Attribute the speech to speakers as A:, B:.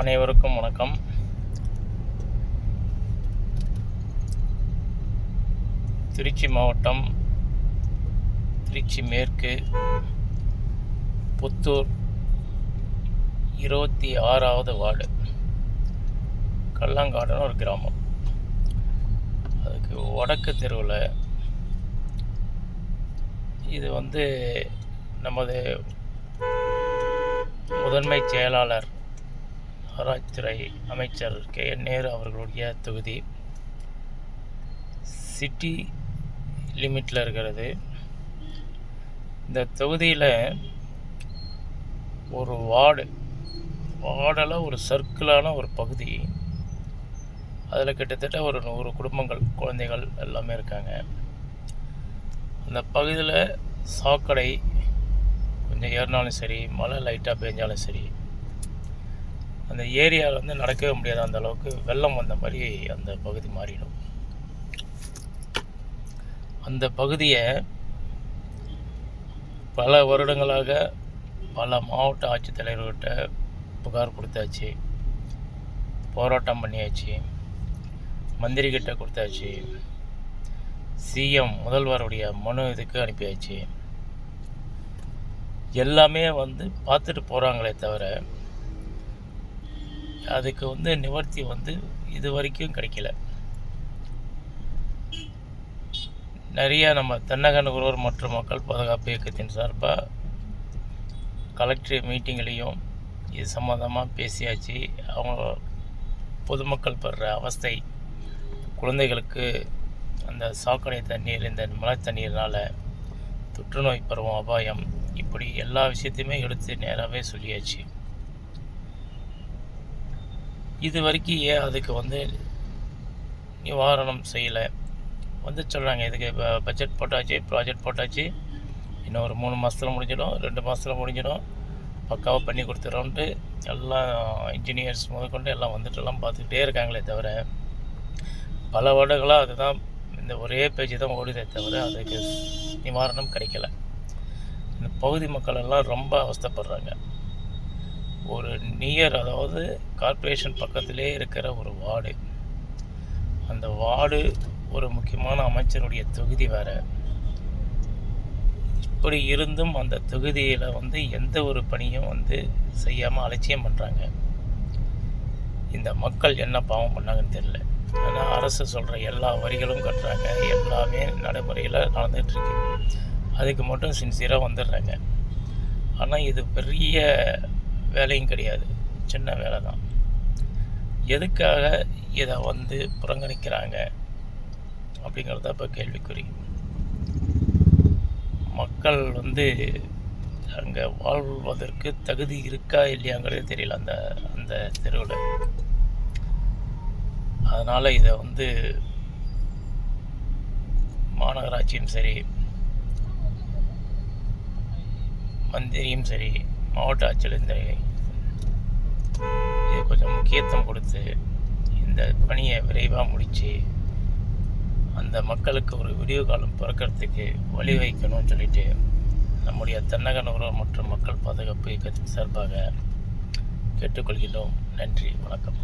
A: அனைவருக்கும் வணக்கம். திருச்சி மாவட்டம் திருச்சி மேற்கு புத்தூர் இருபத்தி ஆறாவது வார்டு கல்லாங்காடுன்னு ஒரு கிராமம். அதுக்கு வடக்கு தெருவில் இது வந்து நமது முதன்மை செயலாளர் ஆராய்ச்சித்துறை அமைச்சர் கே. என். நேரு அவர்களுடைய தொகுதி சிட்டி லிமிட்டில் இருக்கிறது. இந்த தொகுதியில் ஒரு வார்டு வார்டில் ஒரு சர்க்கிளான ஒரு பகுதி. அதில் கிட்டத்தட்ட ஒரு நூறு குடும்பங்கள் குழந்தைகள் எல்லாமே இருக்காங்க. அந்த பகுதியில் சாக்கடை கொஞ்சம் ஏறினாலும் சரி மழை லைட்டாக பெஞ்சாலும் சரி அந்த ஏரியாவில் வந்து நடக்கவே முடியாது. அந்த அளவுக்கு வெள்ளம் வந்த மாதிரி அந்த பகுதி மாறிடும். அந்த பகுதியை பல வருடங்களாக பல மாவட்ட ஆட்சித்தலைவர்கிட்ட புகார் கொடுத்தாச்சு. போராட்டம் பண்ணியாச்சு. மந்திரிகிட்ட கொடுத்தாச்சு. சிஎம் முதல்வருடைய மனு இதுக்கு அனுப்பியாச்சு. எல்லாமே வந்து பார்த்துட்டு போகிறாங்களே தவிர அதுக்கு வந்து நிவர்த்தி வந்து இது வரைக்கும் கிடைக்கல. நிறைய நம்ம தென்னக நுகர்வோர் மற்றும் மக்கள் பாதுகாப்பு இயக்கத்தின் சார்பாக கலெக்டர் மீட்டிங்லேயும் இது சம்மந்தமாக பேசியாச்சு. அவங்க பொதுமக்கள் படுற அவஸ்தை குழந்தைகளுக்கு அந்த சாக்கடை தண்ணீர் இந்த மழை தண்ணீர்னால் தொற்றுநோய் பருவம் அபாயம் இப்படி எல்லா விஷயத்தையுமே எடுத்து நேராகவே சொல்லியாச்சு. இது வரைக்கும் ஏன் அதுக்கு வந்து நிவாரணம் செய்யலை? வந்து சொல்கிறாங்க இதுக்கு இப்போ பட்ஜெட் போட்டாச்சு ப்ராஜெக்ட் போட்டாச்சு. இன்னும் ஒரு மூணு மாதத்தில் முடிஞ்சிடும் ரெண்டு மாதத்தில் முடிஞ்சிடும். பக்காவாக பண்ணி கொடுத்துறோன்ட்டு எல்லாம் இன்ஜினியர்ஸ் முதற்கொண்டு எல்லாம் வந்துட்டுலாம் பார்த்துக்கிட்டே இருக்காங்களே தவிர பல வருடங்களாக அதுதான் இந்த ஒரே பேஜ் தான் ஓடுதே தவிர அதுக்கு நிவாரணம் கிடைக்கல. இந்த பகுதி மக்கள் எல்லாம் ரொம்ப அவஸ்தைப்படுறாங்க. ஒரு நியர் அதாவது கார்ப்பரேஷன் பக்கத்திலே இருக்கிற ஒரு வார்டு. அந்த வார்டு ஒரு முக்கியமான அமைச்சருடைய தொகுதி வேறு. இப்படி இருந்தும் அந்த தொகுதியில் வந்து எந்த ஒரு பணியும் வந்து செய்யாமல் அலட்சியம் பண்ணுறாங்க இந்த மக்கள் என்ன பாவம் பண்ணாங்கன்னு தெரியல. ஆனால் அரசு சொல்கிற எல்லா வரிகளும் கட்டுறாங்க. எல்லாமே நடைமுறையில் நடந்துகிட்ருக்கு. அதுக்கு மட்டும் சின்சியராக வந்துடுறாங்க. ஆனால் இது பெரிய வேலையும் கிடையாது. சின்ன வேலை தான் எதுக்காக இதை வந்து புறங்கணிக்கிறாங்க அப்படிங்கிறத இப்போ கேள்விக்குறி. மக்கள் வந்து அங்கே வாழ்வதற்கு தகுதி இருக்கா இல்லையாங்கிறதே தெரியல அந்த அந்த தெருவில். அதனால் இதை வந்து மாநகராட்சியும் சரி மந்திரியும் சரி மாவட்ட ஆட்சியர் சரி இது கொஞ்சம் முக்கியத்துவம் கொடுத்து இந்த பணியை விரைவாக முடித்து அந்த மக்களுக்கு ஒரு விடிவு காலம் பிறக்கிறதுக்கு வழி வைக்கணும்னு சொல்லிட்டு நம்முடைய தென்னக நுகர்வோர் மற்றும் மக்கள் பாதுகாப்பு இயக்கத்தின் சார்பாக கேட்டுக்கொள்கிறோம் நன்றி வணக்கம்.